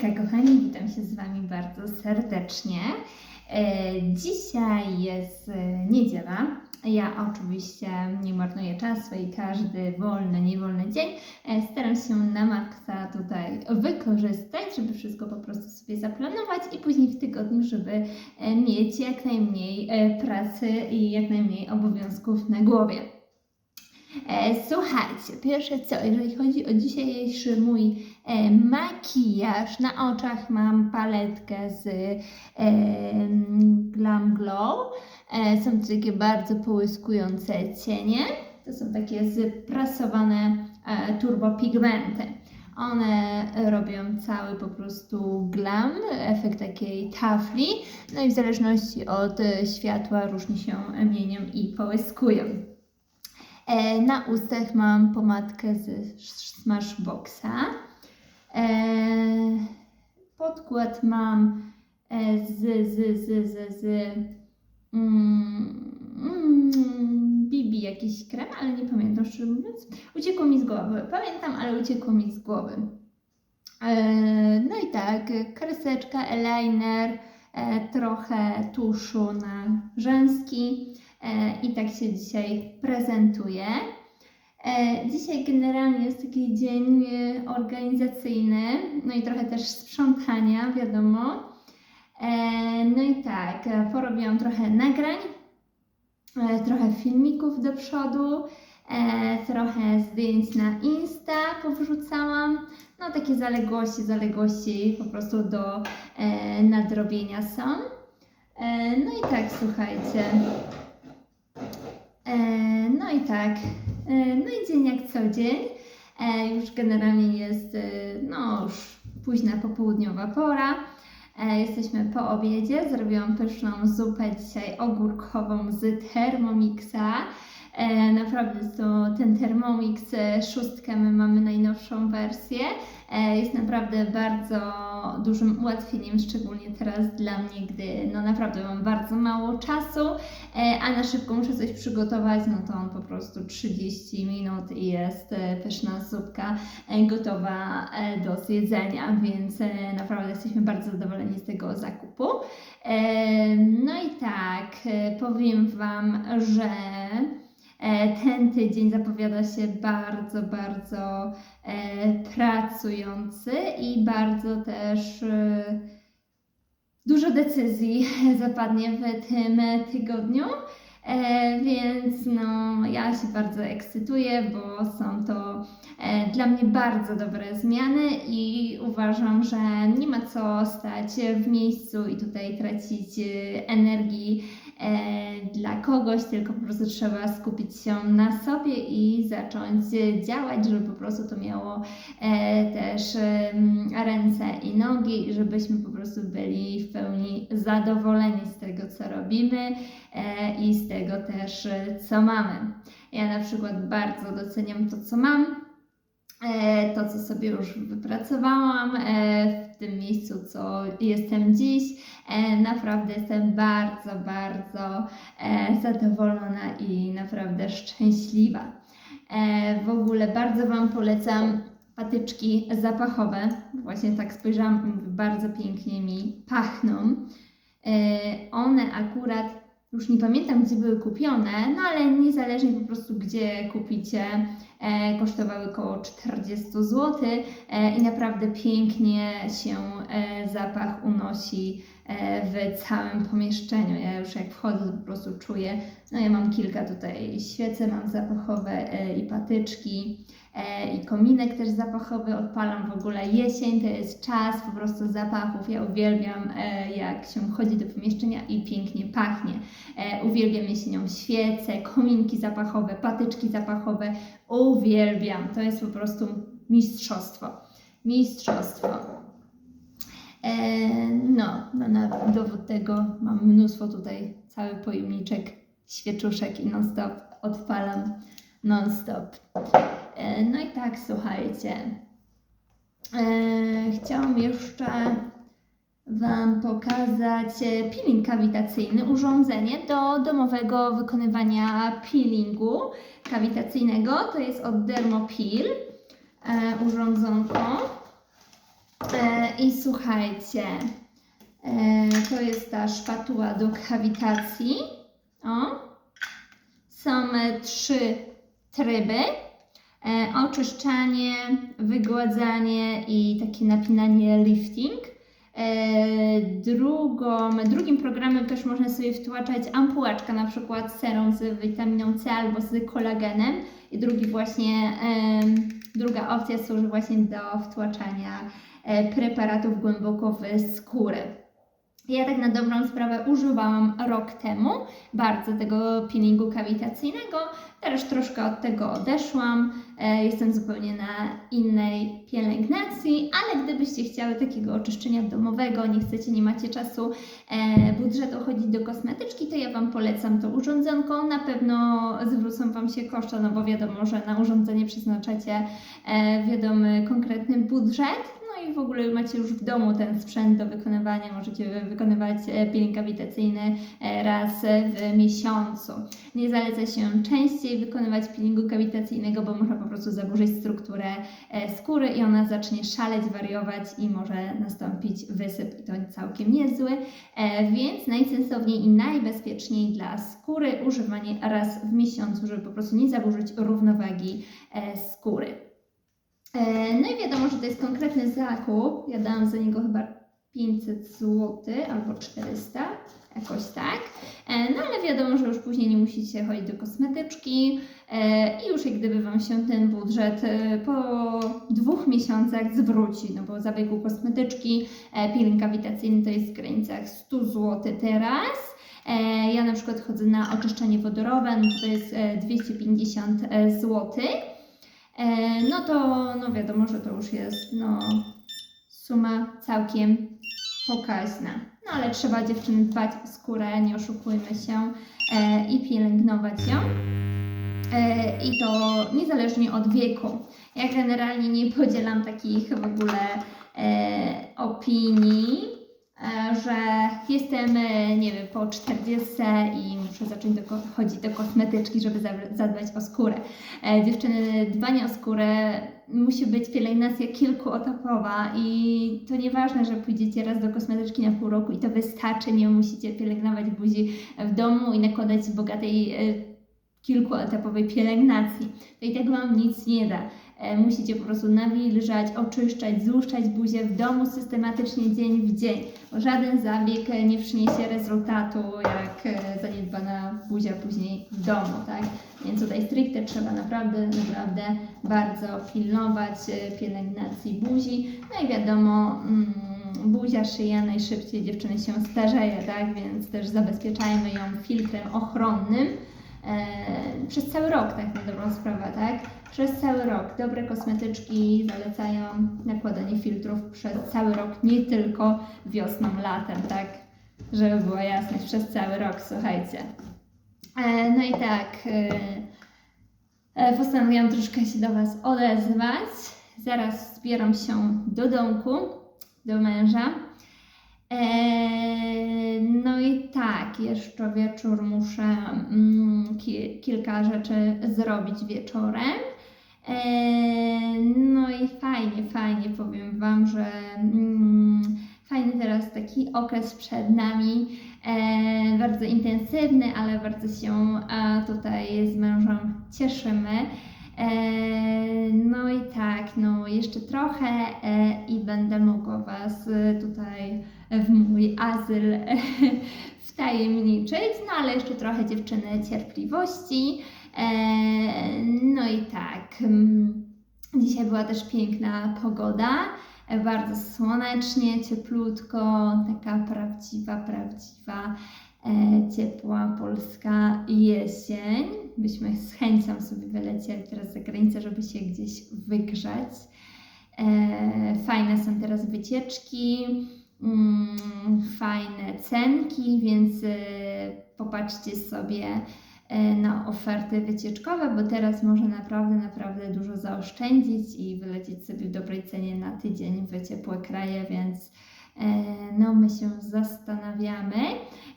Hejka kochani, witam się z Wami bardzo serdecznie. E, Dzisiaj jest e, niedziela. Ja oczywiście nie marnuję czasu i każdy wolny, niewolny dzień e, staram się na maksa tutaj wykorzystać, żeby wszystko po prostu sobie zaplanować i później w tygodniu, żeby mieć jak najmniej pracy i jak najmniej obowiązków na głowie. E, Słuchajcie, pierwsze co, jeżeli chodzi o dzisiejszy mój e, makijaż, na oczach mam paletkę z e, Glam Glow. Są to takie bardzo połyskujące cienie. To są takie zprasowane turbopigmenty. One robią cały po prostu glam, efekt takiej tafli. No i w zależności od światła różnie się mienią i połyskują. E, na ustach mam pomadkę z Smashboxa. E, podkład mam e, z, z, z, z, z mm, mm, Bibi jakiś krem, ale nie pamiętam szczerze mówiąc. Uciekło mi z głowy. Pamiętam, ale uciekło mi z głowy. E, no i tak, kreseczka, eyeliner, e, trochę tuszu na rzęski. E, I tak się dzisiaj prezentuję. E, Dzisiaj generalnie jest taki dzień e, organizacyjny, no i trochę też sprzątania, wiadomo. No i tak, porobiłam trochę nagrań, trochę filmików do przodu, trochę zdjęć na Insta powrzucałam. No takie zaległości, zaległości po prostu do nadrobienia są. No i tak, słuchajcie. E, No i tak. E, No i dzień jak co dzień. E, Już generalnie jest no już późna popołudniowa pora. Jesteśmy po obiedzie. Zrobiłam pyszną zupę dzisiaj ogórkową z Thermomixa. Naprawdę to ten Thermomix szóstkę my mamy najnowszą wersję. E, Jest naprawdę bardzo dużym ułatwieniem, szczególnie teraz dla mnie, gdy no naprawdę mam bardzo mało czasu, e, a na szybko muszę coś przygotować, no to on po prostu 30 minut i jest e, pyszna zupka gotowa do zjedzenia, więc naprawdę jesteśmy bardzo zadowoleni z tego zakupu. No i tak, powiem Wam, że ten tydzień zapowiada się bardzo, bardzo e, pracujący i bardzo też e, dużo decyzji zapadnie w tym tygodniu. E, więc no, ja się bardzo ekscytuję, bo są to e, dla mnie bardzo dobre zmiany i uważam, że nie ma co stać w miejscu i tutaj tracić e, energii e, dla kogoś, tylko po prostu trzeba skupić się na sobie i zacząć e, działać, żeby po prostu to miało e, też ręce i nogi, żebyśmy po prostu byli w pełni zadowoleni z tego, co robimy e, i z tego też, e, co mamy. Ja na przykład bardzo doceniam to, co mam, e, to, co sobie już wypracowałam e, w tym miejscu, co jestem dziś. E, Naprawdę jestem bardzo, bardzo e, zadowolona i naprawdę szczęśliwa. E, W ogóle bardzo Wam polecam patyczki zapachowe. Właśnie tak spojrzałam, bardzo pięknie mi pachną. One akurat już nie pamiętam, gdzie były kupione, no ale niezależnie po prostu, gdzie kupicie, e, kosztowały około 40 zł e, i naprawdę pięknie się e, zapach unosi e, w całym pomieszczeniu. Ja już jak wchodzę, po prostu czuję, no ja mam kilka tutaj świece, mam zapachowe e, i patyczki i kominek też zapachowy, odpalam w ogóle. Jesień, to jest czas po prostu zapachów, ja uwielbiam e, jak się wchodzi do pomieszczenia i pięknie pachnie. E, uwielbiam jesienią świece, kominki zapachowe, patyczki zapachowe, uwielbiam, to jest po prostu mistrzostwo, mistrzostwo. E, no, no, na dowód tego mam mnóstwo tutaj, cały pojemniczek świeczuszek i non-stop odpalam non-stop. E, no i tak, słuchajcie. E, chciałam jeszcze Wam pokazać e, peeling kawitacyjny, urządzenie do domowego wykonywania peelingu kawitacyjnego. To jest od Dermopil urządzonko. I słuchajcie, to jest ta szpatuła do kawitacji. O. Są trzy tryby. E, oczyszczanie, wygładzanie i takie napinanie lifting. E, drugą, drugim programem też można sobie wtłaczać ampułaczkę, na przykład serum z witaminą C albo z kolagenem. I drugi właśnie, em, druga opcja służy właśnie do wtłaczania e, preparatów głęboko w skórę. Ja tak na dobrą sprawę używałam rok temu bardzo tego peelingu kawitacyjnego. Teraz troszkę od tego odeszłam. E, Jestem zupełnie na innej pielęgnacji, ale gdybyście chciały takiego oczyszczenia domowego, nie chcecie, nie macie czasu, e, budżetu chodzić do kosmetyczki, to ja Wam polecam to urządzonko. Na pewno zwrócą Wam się koszta, no bo wiadomo, że na urządzenie przeznaczacie e, wiadomy konkretny budżet. I w ogóle macie już w domu ten sprzęt do wykonywania, możecie wykonywać e, peeling kawitacyjny e, raz w miesiącu. Nie zaleca się częściej wykonywać peelingu kawitacyjnego, bo można po prostu zaburzyć strukturę e, skóry i ona zacznie szaleć, wariować i może nastąpić wysyp i to całkiem niezły. Więc najsensowniej i najbezpieczniej dla skóry używanie raz w miesiącu, żeby po prostu nie zaburzyć równowagi skóry. E, No i wiadomo, że to jest konkretny zakup. Ja dałam za niego chyba 500 zł albo 400, jakoś tak. E, No ale wiadomo, że już później nie musicie chodzić do kosmetyczki e, i już jak gdyby Wam się ten budżet po dwóch miesiącach zwróci, no bo zabiegu kosmetyczki, peeling kawitacyjny to jest w granicach 100 zł teraz. Ja na przykład chodzę na oczyszczenie wodorowe, no to jest e, 250 zł. E, no to no wiadomo, że to już jest no, suma całkiem pokaźna. No ale trzeba dziewczyny dbać o skórę, nie oszukujmy się e, i pielęgnować ją. E, I to niezależnie od wieku. Ja generalnie nie podzielam takich w ogóle e, opinii, e, że jestem, e, po 40 i muszę zacząć do, chodzić do kosmetyczki, żeby za- zadbać o skórę. E, dziewczyny, dbanie o skórę musi być pielęgnacja kilkuetapowa i to nieważne, że pójdziecie raz do kosmetyczki na pół roku i to wystarczy, nie musicie pielęgnować buzi w domu i nakładać bogatej e, kilkuetapowej pielęgnacji. To i tak Wam nic nie da. E, Musicie po prostu nawilżać, oczyszczać, złuszczać buzię w domu systematycznie dzień w dzień. Żaden zabieg e, nie przyniesie rezultatu jak e, zaniedbana buzia później w domu, tak? Więc tutaj stricte trzeba naprawdę, naprawdę bardzo pilnować pielęgnacji buzi. No i wiadomo, mm, buzia, szyja najszybciej dziewczyny się starzeje, tak? Więc też zabezpieczajmy ją filtrem ochronnym e, przez cały rok, tak na dobrą sprawę, tak? Przez cały rok. Dobre kosmetyczki zalecają nakładanie filtrów przez cały rok, nie tylko wiosną, latem, tak? Żeby była jasność, przez cały rok, słuchajcie. E, no i tak, e, postanowiłam troszkę się do Was odezwać. Zaraz zbieram się do domku, do męża. No tak, jeszcze wieczór muszę mm, ki- kilka rzeczy zrobić wieczorem. Eee, No i fajnie, fajnie powiem Wam, że mm, fajny teraz taki okres przed nami, eee, bardzo intensywny, ale bardzo się e, tutaj z mężem cieszymy. Eee, No i tak, no jeszcze trochę e, i będę mogła Was e, tutaj w mój azyl wtajemniczyć, no ale jeszcze trochę dziewczyny cierpliwości. Eee, No i tak, mm, dzisiaj była też piękna pogoda, e, bardzo słonecznie, cieplutko, taka prawdziwa, prawdziwa, e, ciepła polska jesień. Byśmy z chęcią sobie wylecieli teraz za granicę, żeby się gdzieś wygrzać. E, Fajne są teraz wycieczki fajne cenki, więc y, popatrzcie sobie y, na oferty wycieczkowe, bo teraz można naprawdę, naprawdę dużo zaoszczędzić i wylecieć sobie w dobrej cenie na tydzień w ciepłe kraje, więc no my się zastanawiamy.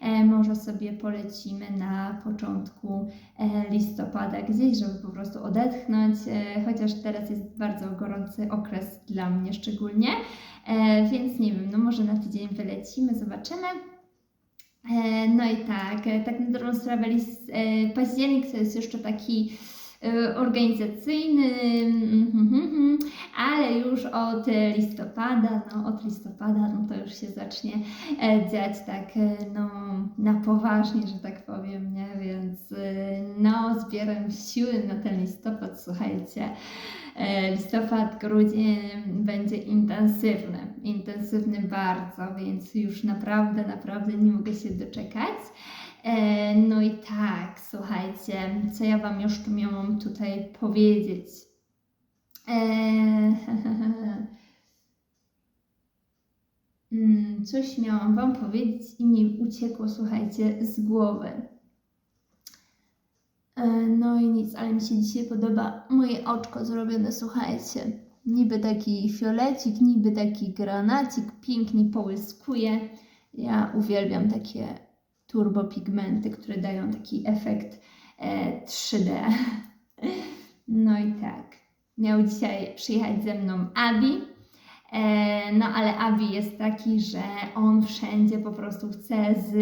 E, może sobie polecimy na początku e, listopada gdzieś, żeby po prostu odetchnąć, e, chociaż teraz jest bardzo gorący okres dla mnie szczególnie, e, więc nie wiem, no może na tydzień wylecimy, zobaczymy. E, No i tak, e, tak na dobrą sprawę e, październik to jest jeszcze taki e, organizacyjny, mhm, mhm, ale już od listopada, no od listopada, no to już się zacznie e, dziać tak, e, no na poważnie, że tak powiem, nie, więc e, no zbieram siły na ten listopad, słuchajcie, listopad, grudzień będzie intensywny, intensywny bardzo, więc już naprawdę, naprawdę nie mogę się doczekać. E, No i tak, słuchajcie, co ja Wam już tu miałam tutaj powiedzieć? E, Mm, Coś miałam Wam powiedzieć i mi uciekło, słuchajcie, z głowy. E, No i nic, ale mi się dzisiaj podoba moje oczko zrobione, słuchajcie. Niby taki fiolecik, niby taki granacik, pięknie połyskuje. Ja uwielbiam takie turbopigmenty, które dają taki efekt e, 3D. No i tak. Miał dzisiaj przyjechać ze mną Abi. E, no ale Abi jest taki, że on wszędzie po prostu chce z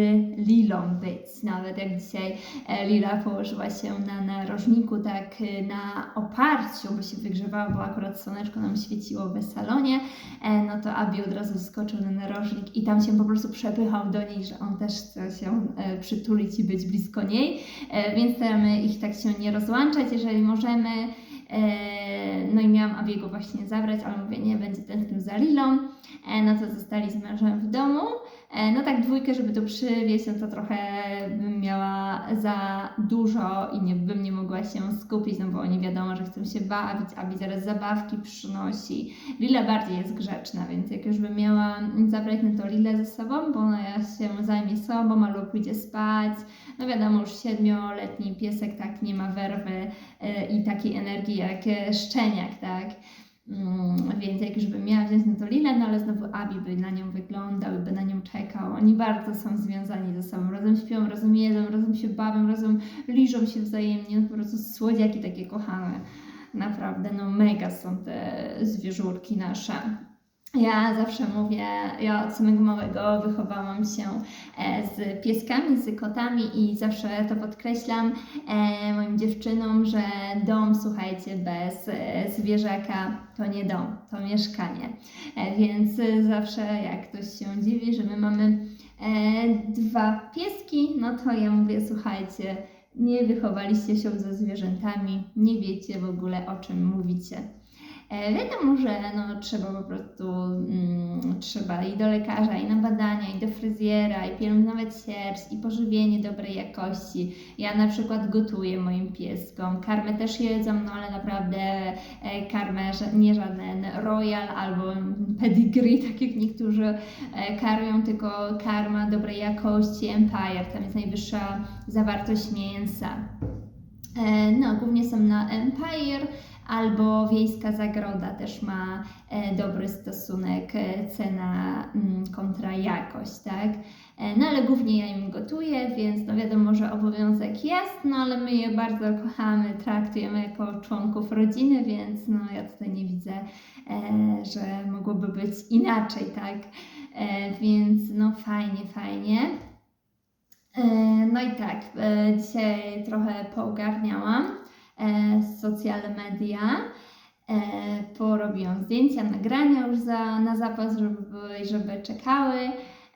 Lilą być. Nawet jak dzisiaj e, Lila położyła się na narożniku, tak e, na oparciu, bo się wygrzewała, bo akurat słoneczko nam świeciło w salonie, no to Abi od razu skoczył na narożnik i tam się po prostu przepychał do niej, że on też chce się przytulić i być blisko niej, więc staramy ich tak się nie rozłączać, jeżeli możemy. No i miałam Abiego właśnie zabrać, ale mówię, nie, będzie tęsknił za Lilą. E, No to zostali z mężem w domu. E, No tak dwójkę, żeby to przywieźć, no to trochę bym miała za dużo i nie, bym nie mogła się skupić, no bo oni wiadomo, że chcą się bawić, Abi zaraz zabawki przynosi. Lila bardziej jest grzeczna, więc jak już bym miała zabrać, no to Lilę ze sobą, bo ona się zajmie sobą albo pójdzie spać. No wiadomo, już siedmioletni piesek tak nie ma werwy e, i takiej energii jak e, szczeniak, tak? Mm, więc jak już bym miała wziąć no to Lilę, no ale znowu Abi by na nią wyglądał by na nią czekał. Oni bardzo są związani ze sobą. Razem śpią, razem jedzą, razem się bawią, razem liżą się wzajemnie. No po prostu słodziaki takie kochane. Naprawdę, no mega są te zwierzórki nasze. Ja zawsze mówię, ja od samego małego wychowałam się e, z pieskami, z kotami i zawsze to podkreślam e, moim dziewczynom, że dom, słuchajcie, bez e, zwierzaka to nie dom, to mieszkanie. Więc zawsze jak ktoś się dziwi, że my mamy dwa pieski, no to ja mówię, słuchajcie, nie wychowaliście się ze zwierzętami, nie wiecie w ogóle o czym mówicie. E, Wiadomo, że no, trzeba po prostu, mm, trzeba i do lekarza, i na badania, i do fryzjera, i pielęgnować sierść, i pożywienie dobrej jakości. Ja na przykład gotuję moim pieskom, karmę też jedzą, no ale naprawdę e, karmę nie żaden royal albo pedigree, tak jak niektórzy e, karmią, tylko karma dobrej jakości Empire, tam jest najwyższa zawartość mięsa. E, No, głównie są na Empire albo Wiejska Zagroda też ma e, dobry stosunek e, cena mm, kontra jakość, tak? E, No ale głównie ja im gotuję, więc no wiadomo, że obowiązek jest, no ale my je bardzo kochamy, traktujemy jako członków rodziny, więc no ja tutaj nie widzę, że mogłoby być inaczej, tak? Więc no fajnie, fajnie. No i tak, dzisiaj trochę poogarniałam e, social media. E, porobiłam zdjęcia, nagrania już za, na zapas, żeby, żeby czekały.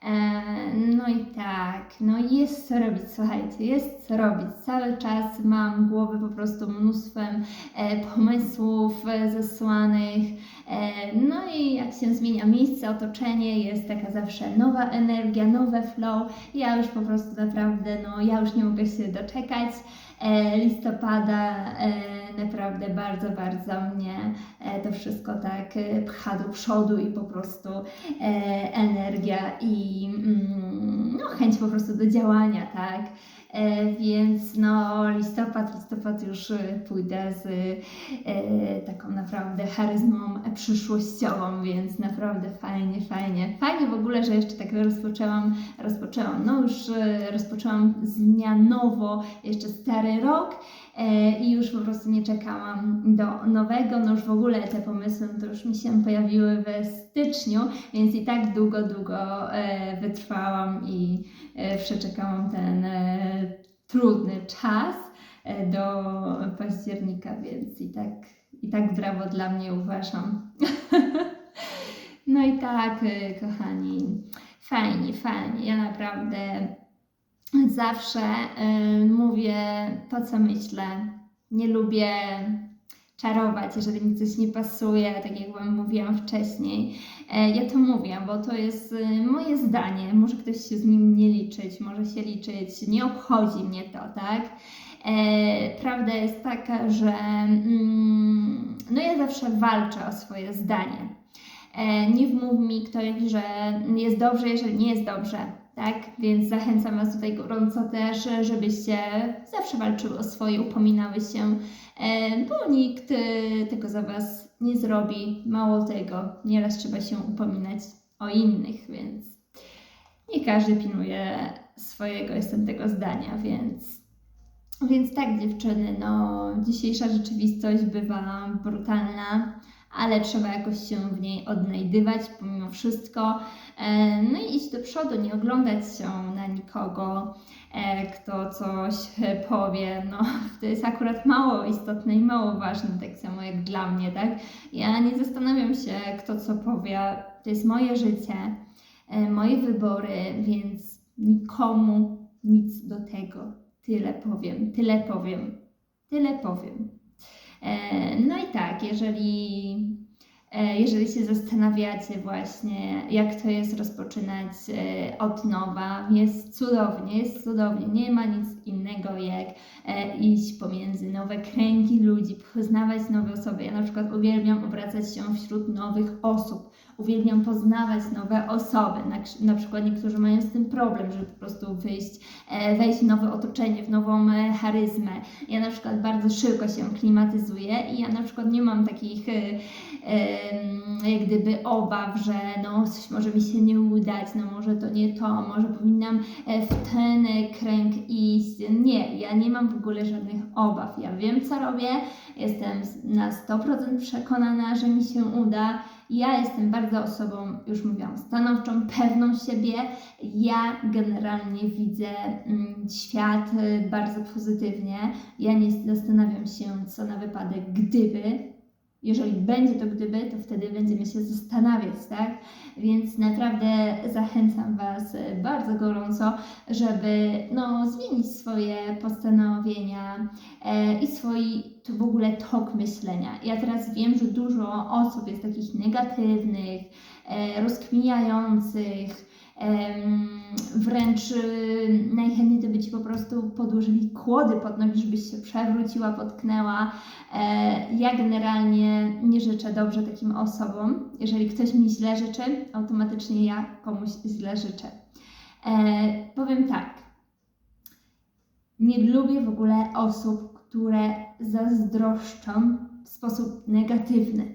E, no i tak, no jest co robić, słuchajcie, jest co robić. Cały czas mam głowy po prostu mnóstwem e, pomysłów e, zesłanych. No i jak się zmienia miejsce, otoczenie, jest taka zawsze nowa energia, nowe flow. Ja już po prostu naprawdę, no ja już nie mogę się doczekać listopada. Naprawdę bardzo, bardzo mnie e, to wszystko tak e, pcha do przodu i po prostu e, energia i mm, no, chęć po prostu do działania, tak? Więc no listopad, listopad już pójdę z taką naprawdę charyzmą przyszłościową, więc naprawdę fajnie, fajnie. Fajnie w ogóle, że jeszcze tak rozpoczęłam, rozpoczęłam, no już rozpoczęłam zmianowo jeszcze stary rok i już po prostu nie czekałam do nowego, no już w ogóle te pomysły to już mi się pojawiły we styczniu, więc i tak długo, długo e, wytrwałam i e, przeczekałam ten e, trudny czas e, do października, więc i tak, i tak brawo dla mnie uważam. no i tak, e, kochani, fajnie, fajnie. Ja naprawdę zawsze e, mówię to, co myślę. Nie lubię czarować, jeżeli mi coś nie pasuje, tak jak Wam mówiłam wcześniej. E, Ja to mówię, bo to jest e, moje zdanie. Może ktoś się z nim nie liczyć, może się liczyć, nie obchodzi mnie to, tak? E, Prawda jest taka, że mm, no ja zawsze walczę o swoje zdanie. E, Nie wmów mi ktoś, że jest dobrze, jeżeli nie jest dobrze, tak? Więc zachęcam Was tutaj gorąco też, żebyście zawsze walczyły o swoje, upominały się, e, bo nikt e, tego za Was nie zrobi. Mało tego, nieraz trzeba się upominać o innych, więc nie każdy pilnuje swojego, jestem tego zdania, więc więc tak, dziewczyny, no dzisiejsza rzeczywistość bywa brutalna, ale trzeba jakoś się w niej odnajdywać pomimo wszystko. E, No i iść do przodu, nie oglądać się na nikogo, e, kto coś powie. No, to jest akurat mało istotne i mało ważne, tak samo jak dla mnie, tak? Ja nie zastanawiam się, kto co powie. To jest moje życie, e, moje wybory, więc nikomu nic do tego. Tyle powiem, tyle powiem, tyle powiem. E, No i tak, jeżeli, e, jeżeli się zastanawiacie właśnie, jak to jest rozpoczynać e, od nowa, jest cudownie, jest cudownie. Nie ma nic innego jak iść pomiędzy nowe kręgi ludzi, poznawać nowe osoby. Ja na przykład uwielbiam obracać się wśród nowych osób. Uwielbiam poznawać nowe osoby. Na, na przykład niektórzy mają z tym problem, żeby po prostu wyjść, e, wejść w nowe otoczenie, w nową e, charyzmę. Ja na przykład bardzo szybko się klimatyzuję i ja na przykład nie mam takich e, jak gdyby obaw, że no coś może mi się nie udać, no może to nie to, może powinnam w ten kręg iść. Nie, ja nie mam w ogóle żadnych obaw. Ja wiem co robię, jestem na 100% przekonana, że mi się uda. Ja jestem bardzo osobą, już mówiłam, stanowczą, pewną siebie. Ja generalnie widzę mm, świat y, bardzo pozytywnie. Ja nie zastanawiam się, co na wypadek gdyby. Jeżeli będzie to gdyby, to wtedy będziemy się zastanawiać, tak? Więc naprawdę zachęcam Was bardzo gorąco, żeby no, zmienić swoje postanowienia e, i swój to w ogóle tok myślenia. Ja teraz wiem, że dużo osób jest takich negatywnych, e, rozkminiających, wręcz y, najchętniej to by Ci po prostu podłożyli kłody pod nogi, żebyś się przewróciła, potknęła. E, ja generalnie nie życzę dobrze takim osobom. Jeżeli ktoś mi źle życzy, automatycznie ja komuś źle życzę. E, powiem tak. Nie lubię w ogóle osób, które zazdroszczą w sposób negatywny,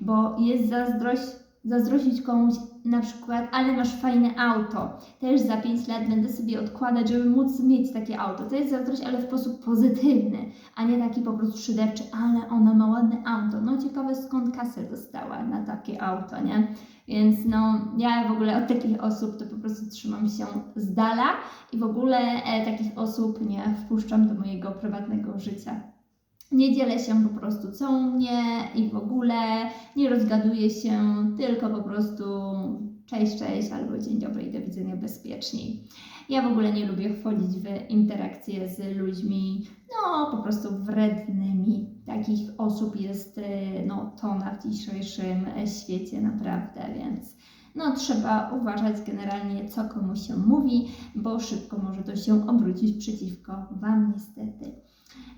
bo jest zazdrość, zazdrościć komuś na przykład, ale masz fajne auto. Też za 5 lat będę sobie odkładać, żeby móc mieć takie auto. To jest zazdrość, ale w sposób pozytywny, a nie taki po prostu szyderczy, ale ona ma ładne auto. No ciekawe skąd kasę dostała na takie auto, nie? Więc no, ja w ogóle od takich osób to po prostu trzymam się z dala i w ogóle e, takich osób nie wpuszczam do mojego prywatnego życia. Nie dzielę się po prostu co u mnie i w ogóle nie rozgaduję się, tylko po prostu cześć, cześć albo dzień dobry i do widzenia bezpieczniej. Ja w ogóle nie lubię wchodzić w interakcje z ludźmi, no po prostu wrednymi. Takich osób jest e, no, tona w dzisiejszym świecie naprawdę, więc no trzeba uważać generalnie co komu się mówi, bo szybko może to się obrócić przeciwko Wam niestety.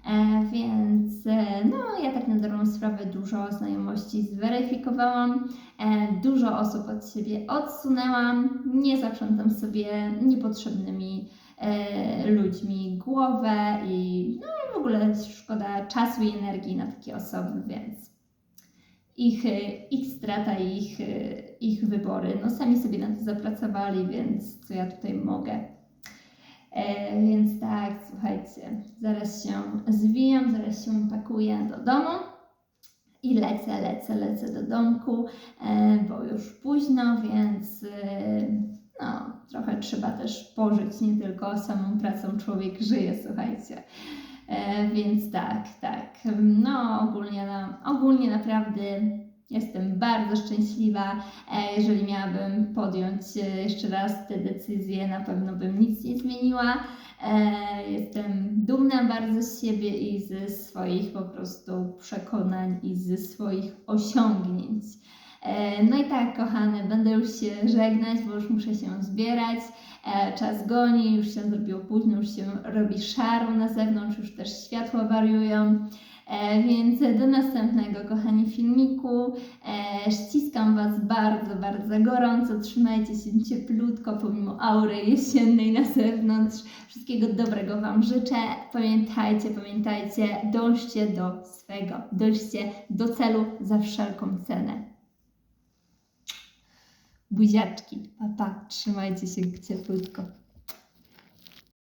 E, więc e, no, ja tak na dobrą sprawę dużo znajomości zweryfikowałam, e, dużo osób od siebie odsunęłam, nie zaprzątam sobie niepotrzebnymi ludźmi głowę i no w ogóle szkoda czasu i energii na takie osoby, więc ich, ich strata ich, ich wybory. No sami sobie na to zapracowali, więc co ja tutaj mogę. E, więc tak, słuchajcie, zaraz się zwijam, zaraz się pakuję do domu i lecę, lecę, lecę do domku, e, bo już późno, więc e, no, trochę trzeba też pożyć, nie tylko samą pracą człowiek żyje, słuchajcie. Więc tak, tak. No, ogólnie, ogólnie naprawdę jestem bardzo szczęśliwa. E, jeżeli miałabym podjąć e, jeszcze raz te decyzje, na pewno bym nic nie zmieniła. E, Jestem dumna bardzo z siebie i ze swoich po prostu przekonań i ze swoich osiągnięć. No i tak, kochane, będę już się żegnać, bo już muszę się zbierać. Czas goni, już się zrobiło późno, już się robi szaro na zewnątrz, już też światła wariują. E, Więc do następnego, kochani, filmiku. E, Ściskam Was bardzo, bardzo gorąco. Trzymajcie się cieplutko pomimo aury jesiennej na zewnątrz. Wszystkiego dobrego Wam życzę. Pamiętajcie, pamiętajcie, dążcie do swego, dążcie do celu za wszelką cenę. Buziaczki, papa, trzymajcie się cieplutko.